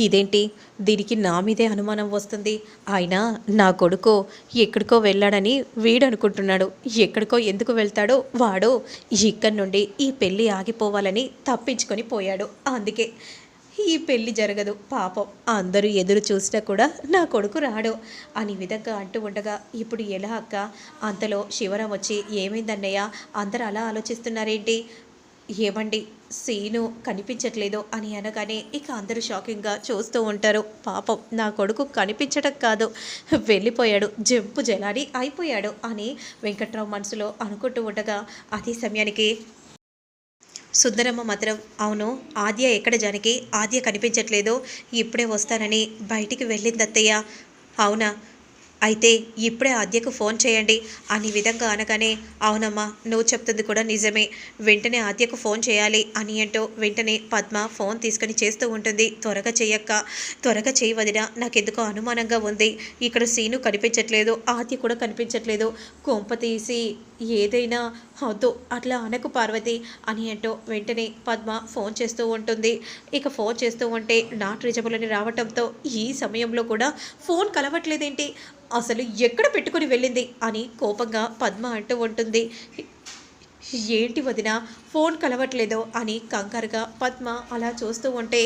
ఇదేంటి? దీనికి నా మీదే అనుమానం వస్తుంది. ఆయన నా కొడుకు ఎక్కడికో వెళ్ళాడని వీడు అనుకుంటున్నాడు ఎక్కడికో ఎందుకు వెళ్తాడో వాడు ఇక్కడి నుండి ఈ పెళ్ళి ఆగిపోవాలని తప్పించుకొని పోయాడు. అందుకే ఈ పెళ్ళి జరగదు. పాపం అందరూ ఎదురు చూసినా కూడా నా కొడుకు రాడు అని విధంగా అంటూ ఉండగా ఇప్పుడు ఎలా అక్క? అంతలో శివరాం వచ్చి ఏమైందన్నయ్య? అందరూ అలా ఆలోచిస్తున్నారేంటి? ఏమండి? సీను కనిపించట్లేదు అని అనగానే ఇక అందరూ షాకింగ్గా చూస్తూ ఉంటారు. పాపం నా కొడుకు కనిపించడం కాదు. వెళ్ళిపోయాడు. జంపు జలాడి అయిపోయాడు అని వెంకట్రావు మనసులో అనుకుంటూ ఉండగా అదే సమయానికి సుందరమ్మ మాత్రం అవును ఆద్య ఎక్కడ జానికి? ఆద్య కనిపించట్లేదు. ఇప్పుడే వస్తానని బయటికి వెళ్ళింది అత్తయ్య అవునా? అయితే ఇప్పుడే ఆద్యకు ఫోన్ చేయండి. అని విధంగా అనగానే అవునమ్మా నువ్వు చెప్తుంది కూడా నిజమే. వెంటనే ఆద్యకు ఫోన్ చేయాలి అని అంటూ వెంటనే పద్మ ఫోన్ తీసుకొని చేస్తూ ఉంటుంది. త్వరగా చేయక్క త్వరగా చేయవదినా నాకెందుకో అనుమానంగా ఉంది. ఇక్కడ సీను కనిపించట్లేదు. ఆద్య కూడా కనిపించట్లేదు. కొంప తీసి ఏదైనా వద్దు అట్లా అనకు పార్వతి అని అంటూ వెంటనే పద్మ ఫోన్ చేస్తూ ఉంటుంది. ఇక ఫోన్ చేస్తూ ఉంటే నాట్ రీచబుల్ అని రావటంతో ఈ సమయంలో కూడా ఫోన్ కలవట్లేదేంటి? అసలు ఎక్కడ పెట్టుకుని వెళ్ళింది? అని కోపంగా పద్మ అంటూ ఉంటుంది. ఏంటి వదిన ఫోన్ కలవట్లేదో అని కంగారుగా పద్మ అలా చూస్తూ ఉంటే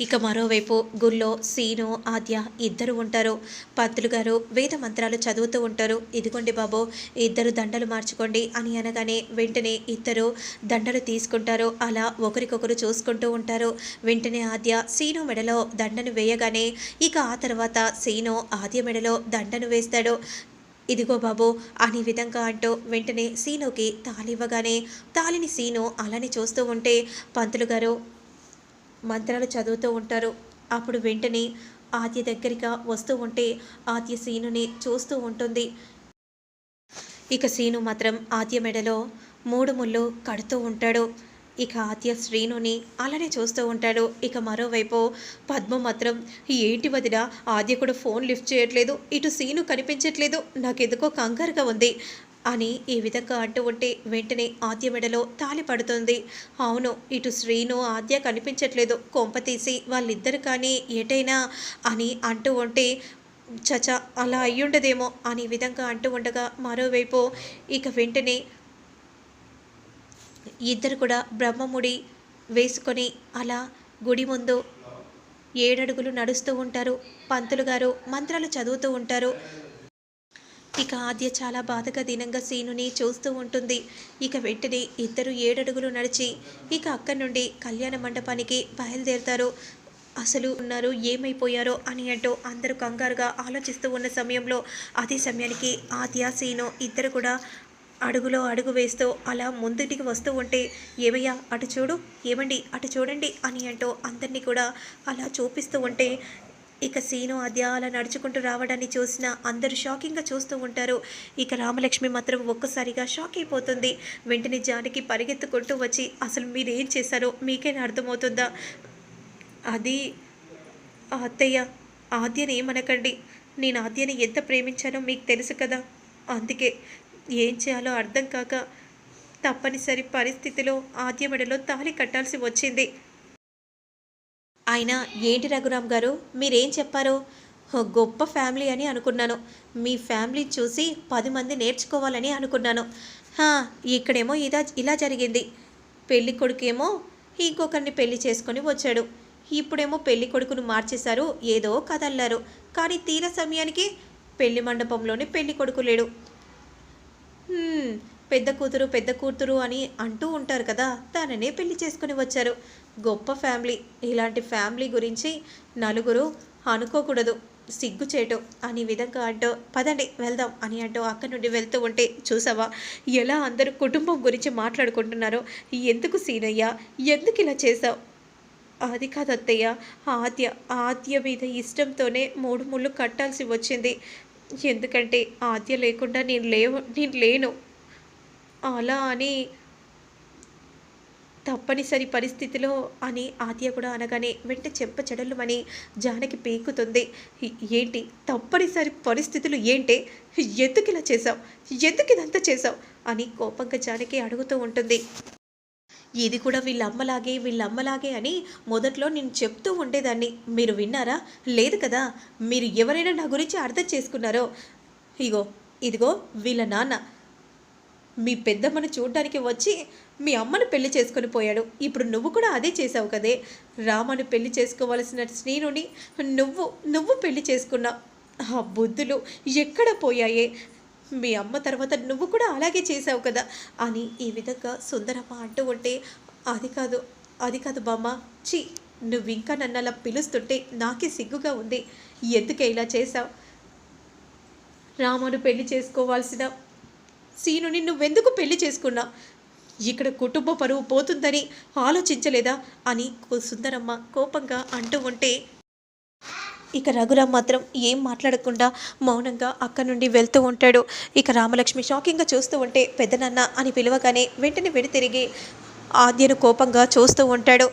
ఇక మరోవైపు గుళ్ళో సీను ఆద్య ఇద్దరు ఉంటారు. పంతులు గారు వేద మంత్రాలు చదువుతూ ఉంటారు. ఇదిగోండి బాబు ఇద్దరు దండలు మార్చుకోండి అని అనగానే వెంటనే ఇద్దరు దండలు తీసుకుంటారు. అలా ఒకరికొకరు చూసుకుంటూ ఉంటారు. వెంటనే ఆద్య సీను మెడలో దండను వేయగానే ఇక ఆ తర్వాత సీను ఆద్య మెడలో దండను వేస్తాడు. ఇదిగో బాబు అని విధంగా అంటూ వెంటనే సీనుకి తాళివ్వగానే తాళిని సీను అలానే చూస్తూ ఉంటే పంతులు గారు మంత్రాలు చదువుతూ ఉంటారు. అప్పుడు వెంటనే ఆద్య దగ్గరిగా వస్తూ ఉంటే ఆద్య సీనుని చూస్తూ ఉంటుంది. ఇక సీను మాత్రం ఆద్య మెడలో మూడు ముళ్ళు కడుతూ ఉంటాడు. ఇక ఆద్య శ్రీనుని అలానే చూస్తూ ఉంటాడు. ఇక మరోవైపు పద్మ మాత్రం ఏంటి వదిన ఆద్య కూడా ఫోన్ లిఫ్ట్ చేయట్లేదు. ఇటు సీను కనిపించట్లేదు. నాకెందుకో కంగారుగా ఉంది. అని ఈ విధంగా అంటూ ఉంటే వెంటనే ఆద్య మెడలో తాలి పడుతుంది. అవును ఇటు శ్రీను ఆద్య కనిపించట్లేదు. కొంప తీసి వాళ్ళిద్దరు కానీ ఎటైనా అని అంటూ ఉంటే చచ అలా అయ్యుండదేమో అని విధంగా అంటూ ఉండగా మరోవైపు ఇక వెంటనే ఇద్దరు కూడా బ్రహ్మముడి వేసుకొని అలా గుడి ముందు ఏడడుగులు నడుస్తూ ఉంటారు. పంతులు గారు మంత్రాలు చదువుతూ ఉంటారు. ఇక ఆద్య చాలా బాధగా దినంగా సీనుని చూస్తూ ఉంటుంది. ఇక వెంటనే ఇద్దరు ఏడడుగులు నడిచి ఇక అక్కడి నుండి కళ్యాణ మండపానికి బయలుదేరుతారు. అసలు ఉన్నారు ఏమైపోయారో అని అంటూ అందరూ కంగారుగా ఆలోచిస్తూ ఉన్న సమయంలో అదే సమయానికి ఆద్య సీను ఇద్దరు కూడా అడుగులో అడుగు వేస్తూ అలా ముందుటికి వస్తూ ఉంటే ఏమయ్యా అటు చూడు ఏమండి అటు చూడండి అని అంటూ అందరినీ కూడా అలా చూపిస్తూ ఉంటే ఇక సీను అద్య అలా నడుచుకుంటూ రావడాన్ని చూసిన అందరూ షాకింగ్గా చూస్తూ ఉంటారు. ఇక రామలక్ష్మి మాత్రం ఒక్కసారిగా షాక్ అయిపోతుంది. వెంటనే జానకి పరిగెత్తుకుంటూ వచ్చి అసలు మీరు ఏం చేశారో మీకేనా అర్థమవుతుందా? అది అత్తయ్య ఆద్యని ఏమనకండి. నేను ఆద్యని ఎంత ప్రేమించానో మీకు తెలుసు కదా. అందుకే ఏం చేయాలో అర్థం కాక తప్పనిసరి పరిస్థితిలో ఆద్యమడలో తాళి కట్టాల్సి వచ్చింది. ఆయన ఏంటి రఘురామ్ గారు? మీరేం చెప్పారు? గొప్ప ఫ్యామిలీ అని అనుకున్నాను. మీ ఫ్యామిలీ చూసి పది మంది నేర్చుకోవాలని అనుకున్నాను. ఇక్కడేమో ఇదా ఇలా జరిగింది. పెళ్ళి కొడుకేమో ఇంకొకరిని పెళ్ళి చేసుకొని వచ్చాడు. ఇప్పుడేమో పెళ్ళి కొడుకును మార్చేశారు ఏదో కదల్లారు. కానీ తీర సమయానికి పెళ్ళి మండపంలోనే పెళ్ళి కొడుకు లేడు. పెద్ద కూతురు పెద్ద కూతురు అని అంటూ ఉంటారు కదా తననే పెళ్ళి చేసుకుని వచ్చారు. గొప్ప ఫ్యామిలీ. ఇలాంటి ఫ్యామిలీ గురించి నలుగురు అనుకోకూడదు. సిగ్గుచేటు అని విధంగా అంటూ పదండి వెళ్దాం అని అంటూ అక్కడి నుండి వెళ్తూ ఉంటే చూసావా? ఎలా అందరూ కుటుంబం గురించి మాట్లాడుకుంటున్నారో? ఎందుకు సీనయ్య? ఎందుకు ఇలా చేసావు అది కాదు అత్తయ్య. ఆద్య ఆద్య మీద ఇష్టంతోనే మూడు ముళ్ళు కట్టాల్సి వచ్చింది. ఎందుకంటే ఆద్య లేకుండా నేను లేవు నేను లేను. అలా అని తప్పనిసరి పరిస్థితిలో అని ఆద్య కూడా అనగానే వెంట చెంప చెడలుమని జానకి పీకుతుంది. ఏంటి? తప్పనిసరి పరిస్థితులు ఏంటి? ఎందుకు ఇలా చేసావు ఎందుకు ఇదంతా చేసావు అని కోపంగా జానకి అడుగుతూ ఉంటుంది. ఇది కూడా వీళ్ళమ్మలాగే వీళ్ళమ్మలాగే వీళ్ళ అమ్మలాగే అని మొదట్లో నేను చెప్తూ ఉండేదాన్ని. మీరు విన్నారా? లేదు కదా? మీరు ఎవరైనా నా గురించి అర్థం చేసుకున్నారో? ఇగో ఇదిగో వీళ్ళ నాన్న. మీ పెద్దమ్మను చూడడానికి వచ్చి మీ అమ్మను పెళ్ళి చేసుకొని పోయాడు. ఇప్పుడు నువ్వు కూడా అదే చేసావు కదే. రామను పెళ్ళి చేసుకోవాల్సిన శ్రీనుని నువ్వు నువ్వు పెళ్ళి చేసుకున్నావు ఆ బుద్ధులు ఎక్కడ పోయాయే? మీ అమ్మ తర్వాత నువ్వు కూడా అలాగే చేసావు కదా? అని ఈ విధంగా సుందరమ్మ అంటూ ఉంటే అది కాదు అది కాదు బామ్మ. చీ నువ్వు ఇంకా నన్ను అలా పిలుస్తుంటే నాకే సిగ్గుగా ఉంది. ఎందుకే ఇలా చేసావు రామును పెళ్ళి చేసుకోవాల్సిన సీనుని నువ్వెందుకు పెళ్ళి చేసుకున్నా? ఇక్కడ కుటుంబ పరువు పోతుందని ఆలోచించలేదా? అని సుందరమ్మ కోపంగా అంటూ ఉంటే ఇక రఘురామ్ మాత్రం ఏం మాట్లాడకుండా మౌనంగా అక్కడి నుండి వెళ్తూ ఉంటాడు. ఇక రామలక్ష్మి షాకింగ్గా చూస్తూ ఉంటే పెద్దనన్న అని పిలవగానే వెంటనే వెడి తిరిగి ఆద్యను కోపంగా చూస్తూ ఉంటాడు.